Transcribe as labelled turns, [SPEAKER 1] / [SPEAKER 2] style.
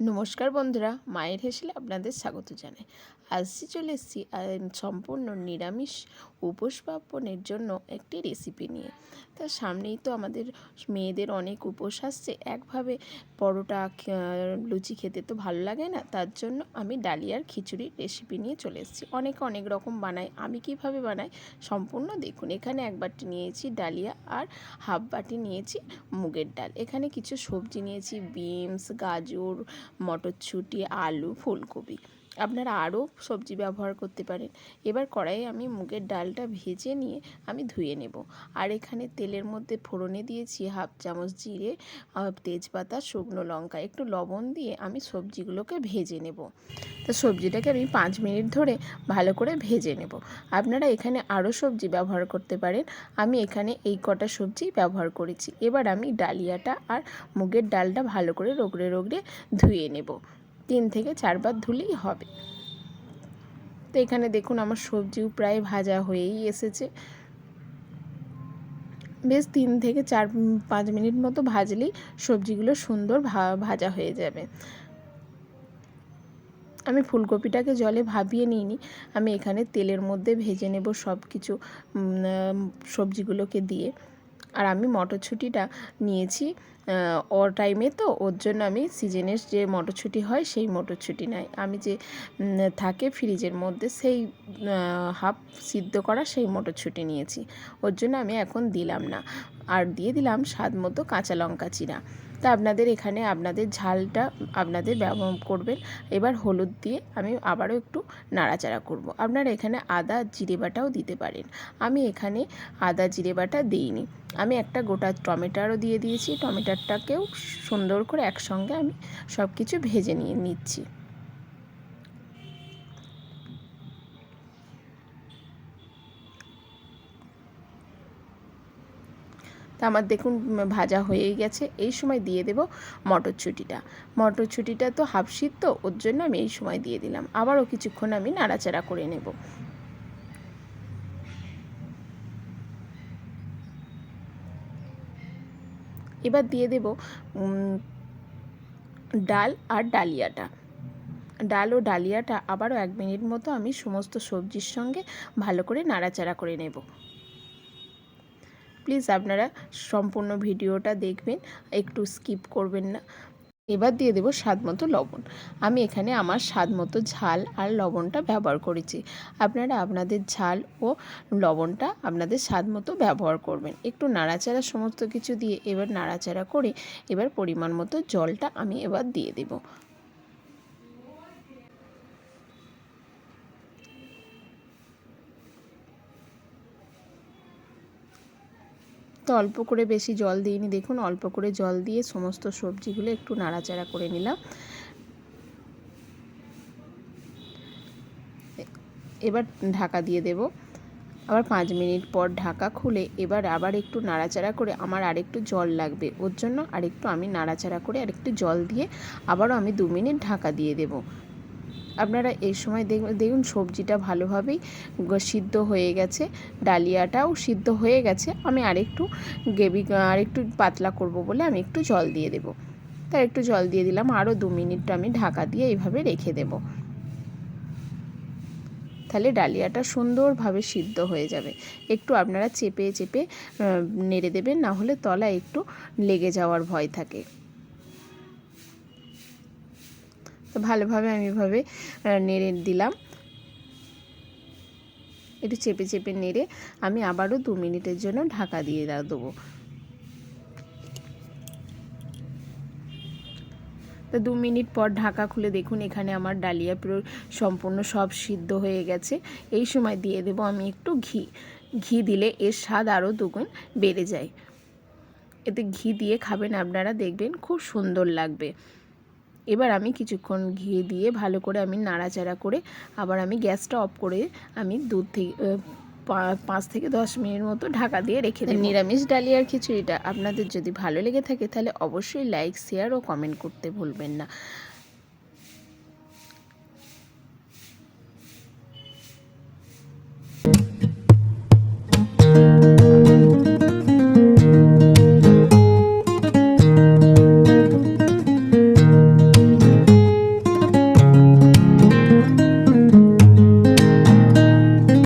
[SPEAKER 1] নমস্কার বন্ধুরা, মায়ের হেসেলে আপনাদের স্বাগত জানাই। আসছি চলে এসেছি সম্পূর্ণ নিরামিষ উপোস পার্বণের জন্য একটি রেসিপি নিয়ে। তার সামনেই তো আমাদের মেয়েদের অনেক উপোস আসছে। একভাবে পরোটা লুচি খেতে তো ভালো লাগে না। তার জন্য আমি ডালিয়ার খিচুড়ির রেসিপি নিয়ে চলে এসেছি। অনেকে অনেক রকম বানাই আমি কীভাবে বানাই সম্পূর্ণ দেখুন। এখানে এক বাটি নিয়েছি ডালিয়া আর হাফ বাটি নিয়েছি মুগের ডাল। এখানে কিছু সবজি নিয়েছি, বিনস, গাজর মটরশুঁটি আলু ফুলকপি। আপনারা আরও সবজি ব্যবহার করতে পারেন। এবার কড়াইয়ে আমি মুগের ডালটা ভেজে নিয়ে আমি ধুয়ে নেব। আর এখানে তেলের মধ্যে ফোড়নে দিয়েছি হাফ চামচ জিরে তেজপাতা, শুকনো লঙ্কা, একটু লবণ দিয়ে আমি সবজিগুলোকে ভেজে নেব। তো সবজিটাকে আমি পাঁচ মিনিট ধরে ভালো করে ভেজে নেব। আপনারা এখানে আরও সবজি ব্যবহার করতে পারেন। আমি এখানে এই কটা সবজি ব্যবহার করেছি। এবার আমি ডালিয়াটা আর মুগের ডালটা ভালো করে রগড়ে রগড়ে ধুয়ে নেব। তিন থেকে চারবার ধুলেই হবে। তো এখানে দেখুন আমার সবজিও প্রায় ভাজা হয়েই এসেছে। বেশ তিন থেকে চার পাঁচ মিনিট মতো ভাজলেই সবজিগুলো সুন্দর ভাজা হয়ে যাবে। আমি ফুলকপিটাকে জলে ভাবিয়ে নিইনি। আমি এখানে তেলের মধ্যে ভেজে নেব সব কিছু সবজিগুলোকে দিয়ে। আর আমি মটরশুঁটিটা নিয়েছি অ টাইমে তো, ওর জন্য আমি সিজনের যে মটরশুঁটি হয় সেই মটরশুঁটি নাই। আমি যে থাকে ফ্রিজের মধ্যে সেই হাফ সিদ্ধ করা সেই মটরশুঁটি নিয়েছি। ওর জন্য আমি এখন দিলাম না। আর দিয়ে দিলাম স্বাদ মতো কাঁচা লঙ্কা চিরা তা আপনাদের এখানে আপনাদের ঝালটা আপনাদের ব্যবহার করবেন। এবার হলুদ দিয়ে আমি আবারও একটু নাড়াচাড়া করব। আপনারা এখানে আদা, জিরে বাটাও দিতে পারেন। আমি এখানে আদা, জিরে বাটা দিইনি। আমি একটা গোটা টমেটারও দিয়ে দিয়েছি। টমেটারটাকেও সুন্দর করে একসঙ্গে আমি সব কিছু ভেজে নিয়ে নিচ্ছি। তা আমার দেখুন ভাজা হয়েই গেছে। এই সময় দিয়ে দেব মটরশুঁটিটা মটরশুঁটিটা তো হাফ সিদ্ধ, ওর জন্য আমি এই সময় দিয়ে দিলাম। আবারও কিছুক্ষণ আমি নাড়াচাড়া করে নেব। এবার দিয়ে দেব ডাল আর ডালিয়াটা। ডাল ও ডালিয়াটা আবারও এক মিনিট মতো আমি সমস্ত সবজির সঙ্গে ভালো করে নাড়াচাড়া করে নেব। প্লিজ আপনারা সম্পূর্ণ ভিডিওটা দেখবেন, একটু স্কিপ করবেন না। এবার দিয়ে দেবো স্বাদ মতো লবণ। আমি এখানে আমার স্বাদ মতো ঝাল আর লবণটা ব্যবহার করেছি। আপনারা আপনাদের ঝাল ও লবণটা আপনাদের স্বাদ মতো ব্যবহার করবেন। একটু নাড়াচাড়া সমস্ত কিছু দিয়ে এবার নাড়াচাড়া করে এবার পরিমাণ মতো জলটা আমি এবার দিয়ে দেবো। তো অল্প করে বেশি জল দিইনি। দেখুন, অল্প করে জল দিয়ে সমস্ত সবজিগুলো একটু নাড়াচাড়া করে নিলাম। এবার ঢাকা দিয়ে দেব। আবার পাঁচ মিনিট পর ঢাকা খুলে এবার আবার একটু নাড়াচাড়া করে আমার আরেকটু জল লাগবে। ওর জন্য আরেকটু আমি নাড়াচাড়া করে আরেকটু জল দিয়ে আবারও আমি দু মিনিট ঢাকা দিয়ে দেব। আপনারা এই সময় দেখুন সবজিটা ভালোভাবেই সিদ্ধ হয়ে গেছে, ডালিয়াটাও সিদ্ধ হয়ে গেছে। আমি আরেকটু গ্রেভি, আরেকটু পাতলা করব বলে আমি একটু জল দিয়ে দেবো। তার একটু জল দিয়ে দিলাম, আরও দু মিনিট আমি ঢাকা দিয়ে এইভাবে রেখে দেব। তাহলে ডালিয়াটা সুন্দরভাবে সিদ্ধ হয়ে যাবে। একটু আপনারা চেপে চেপে নেড়ে দেবেন, না হলে তলায় একটু লেগে যাওয়ার ভয় থাকে। তো ভালোভাবে আমি এভাবে নেড়ে দিলাম। একটু চেপে চেপে নেড়ে আমি আবারও দু মিনিটের জন্য ঢাকা দিয়ে দেবো। তো দু মিনিট পর ঢাকা খুলে দেখুন, এখানে আমার ডালিয়া পুরো সম্পূর্ণ সব সিদ্ধ হয়ে গেছে। এই সময় দিয়ে দেবো আমি একটু ঘি। ঘি দিলে এর স্বাদ আরও দুগুণ বেড়ে যায়। এতে ঘি দিয়ে খাবেন, আপনারা দেখবেন খুব সুন্দর লাগবে। এবার আমি কিছুক্ষণ ঘি দিয়ে ভালো করে আমি নাড়াচাড়া করে আবার আমি গ্যাসটা অফ করে আমি দুধ থেকে পাঁচ থেকে দশ মিনিট মতো ঢাকা দিয়ে রেখে দিই নিরামিষ ডালিয়ার খিচুড়িটা আপনাদের যদি ভালো লেগে থাকে তাহলে অবশ্যই লাইক, শেয়ার ও কমেন্ট করতে ভুলবেন না।